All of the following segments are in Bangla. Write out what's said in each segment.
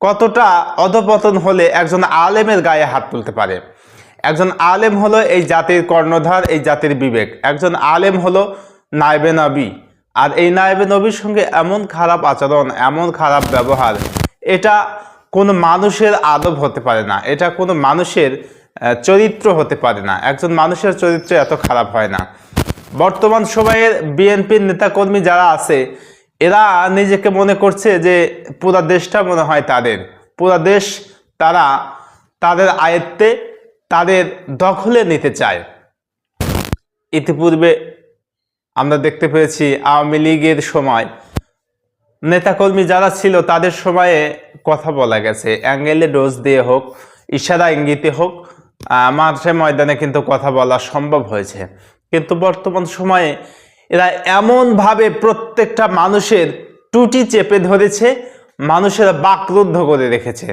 কতটা অধপতন হলে একজন আলেমের গায়ে হাত তুলতে পারে? একজন আলেম হলো এই জাতির কর্ণধার, এই জাতির বিবেক। একজন আলেম হলো নায়বে নবী। আর এই নায়বে নবীর সঙ্গে এমন খারাপ আচরণ, এমন খারাপ ব্যবহার, এটা কোনো মানুষের আদব হতে পারে না। এটা কোনো মানুষের চরিত্র হতে পারে না। একজন মানুষের চরিত্র এত খারাপ হয় না। বর্তমান সময়ের বিএনপির নেতাকর্মী যারা আছে এরা নিজেকে মনে করছে যে পুরা দেশটা মনে হয় তাদের। পুরা দেশ তারা তাদের আয়ত্তে তাদের দখলে নিতে চায়। ইতিপূর্বে আমরা দেখতে পেয়েছি আওয়ামী লীগের সময়। নেতাকর্মী যারা ছিল তাদের সময়ে কথা বলা গেছে। অ্যাঙ্গেলে ডোজ দিয়ে হোক, ইশারা ইঙ্গিতে হোক মাঠে ময়দানে কিন্তু কথা বলা সম্ভব হয়েছে। কিন্তু বর্তমান সময়ে এরা এমনভাবে প্রত্যেকটা মানুষের টুটি চেপে ধরেছে, মানুষের বাকরুদ্ধ করে রেখেছে।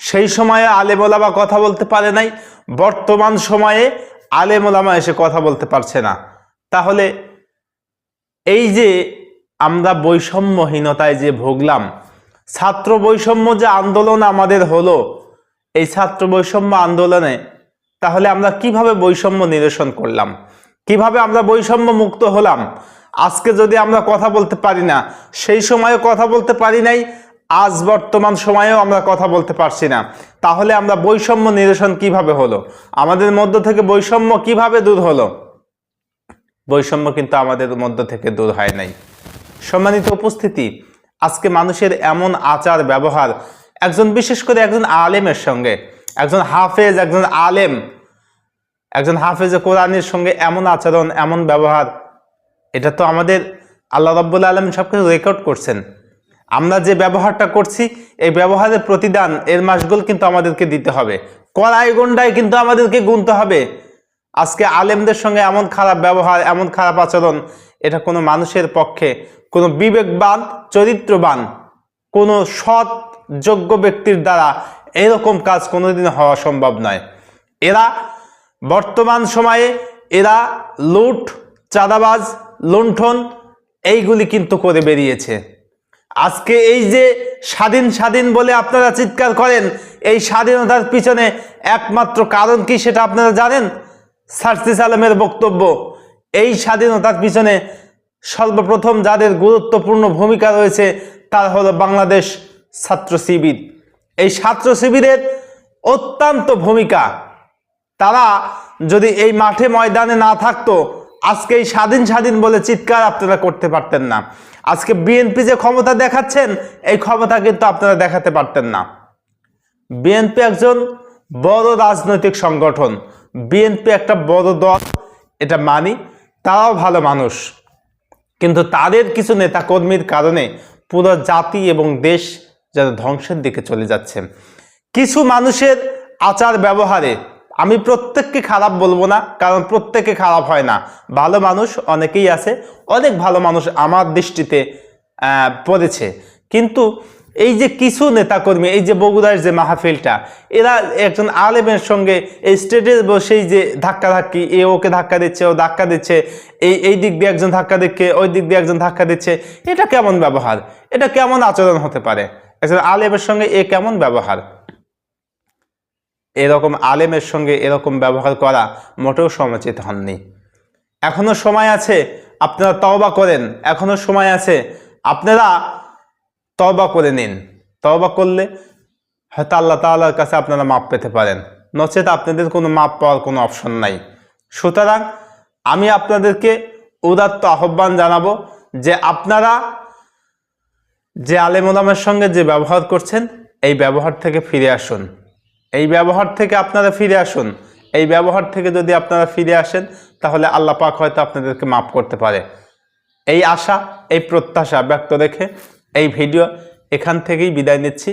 সেই সময়ে আলেমোলামা কথা বলতে পারে নাই, বর্তমান সময়ে আলেমোলামা এসে কথা বলতে পারছে না। তাহলে এই যে আমরা বৈষম্যহীনতায় যে ভুগলাম, ছাত্র বৈষম্য যে আন্দোলন আমাদের হলো, এই ছাত্র বৈষম্য আন্দোলনে তাহলে আমরা কীভাবে বৈষম্য নিরসন করলাম? কীভাবে আমরা বৈষম্য মুক্ত হলাম? আজকে যদি আমরা কথা বলতে পারি না, সেই সময়ে কথা বলতে পারি নাই, আজ বর্তমান সময়েও আমরা কথা বলতে পারছি না। তাহলে আমরা বৈষম্য নিরসন কীভাবে হলো? আমাদের মধ্য থেকে বৈষম্য কীভাবে দূর হলো? বৈষম্য কিন্তু আমাদের মধ্য থেকে দূর হয় নাই। সম্মানিত উপস্থিতি, আজকে মানুষের এমন আচার ব্যবহার, একজন বিশেষ করে একজন আলেমের সঙ্গে, একজন হাফেজ, একজন আলেম একজন হাফেজে কোরআনের সঙ্গে এমন আচরণ, এমন ব্যবহার, এটা তো আমাদের আল্লাহ রব্বুল আলম সব কিছু রেকর্ড করছেন। আমরা যে ব্যবহারটা করছি, এই ব্যবহারের প্রতিদান এর মাসগুল কিন্তু আমাদেরকে দিতে হবে। কড়াই গন্ডায় কিন্তু আমাদেরকে গুনতে হবে। আজকে আলেমদের সঙ্গে এমন খারাপ ব্যবহার, এমন খারাপ আচরণ, এটা কোনো মানুষের পক্ষে, কোনো বিবেকবান, চরিত্রবান, কোনো সৎ, যোগ্য ব্যক্তির দ্বারা এরকম কাজ কোনোদিন হওয়া সম্ভব নয়। এরা বর্তমান সময়ে এরা লুট, চাঁদাবাজ, লুণ্ঠন, এইগুলি কিন্তু করে বেরিয়েছে। আজকে এই যে স্বাধীন স্বাধীন বলে আপনারা চিৎকার করেন, এই স্বাধীনতার পিছনে একমাত্র কারণ কি সেটা আপনারা জানেন? সার্সিস আলমের বক্তব্য, এই স্বাধীনতার পিছনে সর্বপ্রথম যাদের গুরুত্বপূর্ণ ভূমিকা রয়েছে, তার হলো বাংলাদেশ ছাত্র শিবির। এই ছাত্র শিবিরের অত্যন্ত ভূমিকা তারা যদি এই মাঠে ময়দানে না থাকতো আজকে এই স্বাধীন স্বাধীন বলে চিৎকার আপনারা করতে পারতেন না। আজকে বিএনপি যে ক্ষমতা দেখাচ্ছেন, এই ক্ষমতা কিন্তু আপনারা দেখাতে পারতেন না। বিএনপি একজন বড় রাজনৈতিক সংগঠন। বিএনপি একটা বড় দল, এটা মানি, তারাও ভালো মানুষ। কিন্তু তাদের কিছু নেতাকর্মীর কারণে পুরো জাতি এবং দেশ যেন ধ্বংসের দিকে চলে যাচ্ছে। কিছু মানুষের আচার ব্যবহারে আমি প্রত্যেককে খারাপ বলব না, কারণ প্রত্যেকে খারাপ হয় না। ভালো মানুষ অনেকেই আছে, অনেক ভালো মানুষ আমার দৃষ্টিতে পড়েছে। কিন্তু এই যে কিছু নেতাকর্মী, এই যে বগুড়ার যে মাহফিলটা, এরা একজন আলেমের সঙ্গে এই স্টেটে বসেই যে ধাক্কা ধাক্কি, এ ওকে ধাক্কা দিচ্ছে, ও ধাক্কা দিচ্ছে, এই এই দিক দিয়ে একজন ধাক্কা দিচ্ছে, ওই দিক দিয়ে একজন ধাক্কা দিচ্ছে, এটা কেমন ব্যবহার? এটা কেমন আচরণ হতে পারে? একজন আলেমের সঙ্গে এ কেমন ব্যবহার? এরকম আলেমের সঙ্গে এরকম ব্যবহার করা মোটেও সমচিত হননি। এখনও সময় আছে, আপনারা তওবা করেন। এখনও সময় আছে, আপনারা তওবা করে নিন। তওবা করলে হয়তো আল্লাহ তাআলার কাছে আপনারা মাপ পেতে পারেন। নচেত আপনাদের কোনো মাপ পাওয়ার কোনো অপশন নাই। সুতরাং আমি আপনাদেরকে উদাত্ত আহ্বান জানাব যে আপনারা যে আলেমুলামের সঙ্গে যে ব্যবহার করছেন, এই ব্যবহার থেকে ফিরে আসুন। এই ব্যবহার থেকে আপনারা ফিরে আসুন। এই ব্যবহার থেকে যদি আপনারা ফিরে আসেন, তাহলে আল্লাহ পাক হয়তো আপনাদেরকে মাফ করতে পারে। এই আশা, এই প্রত্যাশা ব্যক্ত রেখে এই ভিডিও এখান থেকেই বিদায় নিচ্ছি।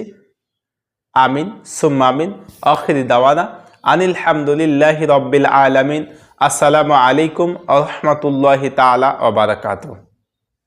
আমিন, সুম্মা আমিন, আখিরি দাওয়ানা। আনিল হামদুলিল্লাহি রব্বিল আলামিন। আসসালামু আলাইকুম আ রহমতুল্লাহি তাআলা ওয়া বারাকাতুহু।